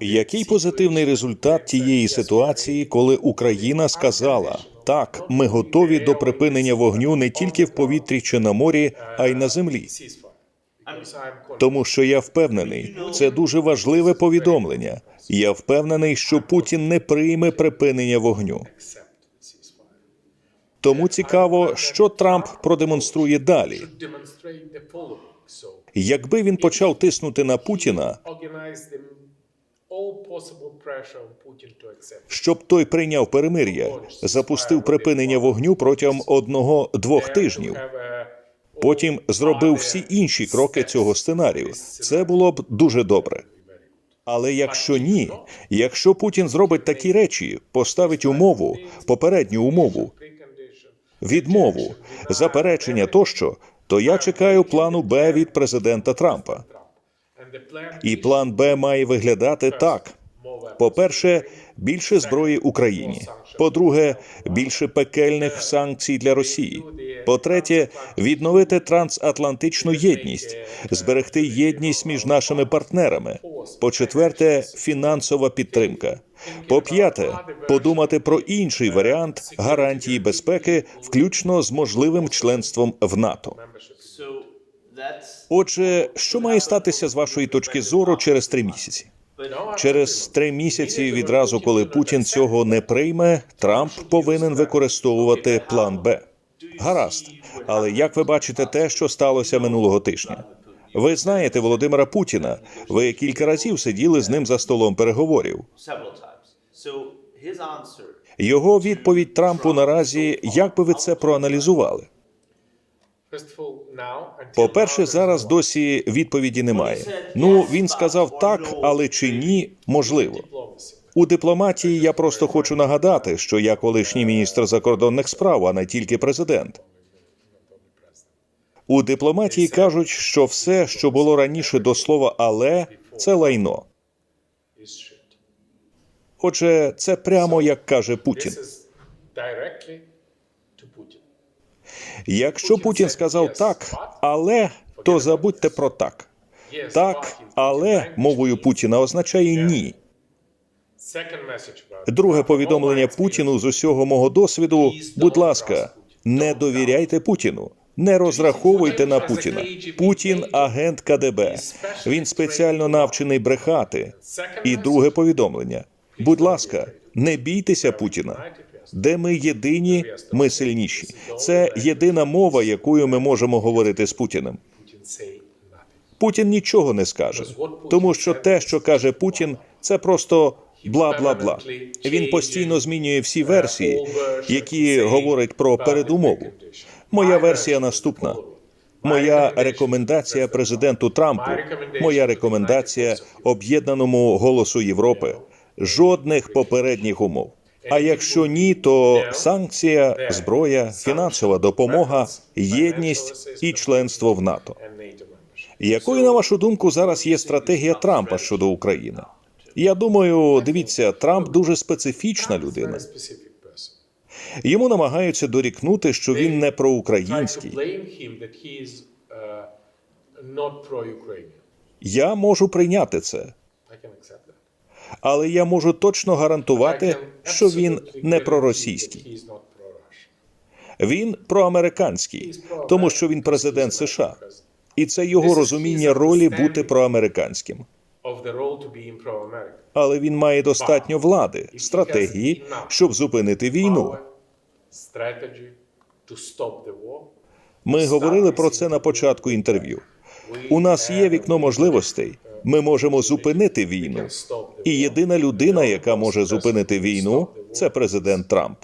Який позитивний результат тієї ситуації, коли Україна сказала так, ми готові до припинення вогню не тільки в повітрі чи на морі, а й на землі? Тому що я впевнений, це дуже важливе повідомлення. Я впевнений, що Путін не прийме припинення вогню. Тому цікаво, що Трамп продемонструє далі. Якби він почав тиснути на Путіна, щоб той прийняв перемир'я, запустив припинення вогню протягом одного-двох тижнів. Потім зробив всі інші кроки цього сценарію. Це було б дуже добре. Але якщо ні, якщо Путін зробить такі речі, поставить умову, попередню умову, відмову, заперечення тощо, то я чекаю плану Б від президента Трампа. І план Б має виглядати так: по-перше, більше зброї Україні. По-друге, більше пекельних санкцій для Росії. По-третє, відновити трансатлантичну єдність, зберегти єдність між нашими партнерами. По-четверте, фінансова підтримка. По-п'яте, подумати про інший варіант гарантії безпеки, включно з можливим членством в НАТО. Отже, що має статися з вашої точки зору через три місяці? Через три місяці, відразу коли Путін цього не прийме, Трамп повинен використовувати план Б. Гаразд, але як ви бачите те, що сталося минулого тижня? Ви знаєте Володимира Путіна. Ви кілька разів сиділи з ним за столом переговорів. Його відповідь Трампу наразі, як би ви це проаналізували? Until По-перше, зараз досі відповіді немає. Ну він сказав так, але чи ні, можливо. У дипломатії я просто хочу нагадати, що я колишній міністр закордонних справ, а не тільки президент. У дипломатії кажуть, що все, що було раніше до слова але, це лайно. Отже, це прямо як каже Путін. Якщо Путін сказав так, але то забудьте про так. Так, але мовою Путіна означає ні. Друге повідомлення Путіну з усього мого досвіду. Будь ласка, не довіряйте Путіну. Не розраховуйте на Путіна. Путін агент КДБ. Він спеціально навчений брехати. І друге повідомлення. Будь ласка, не бійтеся Путіна. Де ми єдині, ми сильніші. Це єдина мова, якою ми можемо говорити з Путіним. Путін нічого не скаже, тому що те, що каже Путін, це просто бла бла бла. Він постійно змінює всі версії, які говорять про передумову. Моя версія наступна. Моя рекомендація президенту Трампу, моя рекомендація об'єднаному голосу Європи. Жодних попередніх умов. А якщо ні, то санкція, зброя, фінансова допомога, єдність і членство в НАТО. Якою, на вашу думку, зараз є стратегія Трампа щодо України? Я думаю, дивіться, Трамп дуже специфічна людина. Йому намагаються дорікнути, що він не проукраїнський. uh. Я можу прийняти це, але я можу точно гарантувати, що він не проросійський. Він проамериканський, тому що він президент США, і це його розуміння ролі бути проамериканським. Але він має достатньо влади, стратегії, щоб зупинити війну. Ми говорили про це на початку інтерв'ю. У нас є вікно можливостей. Ми можемо зупинити війну. І єдина людина, яка може зупинити війну, це президент Трамп.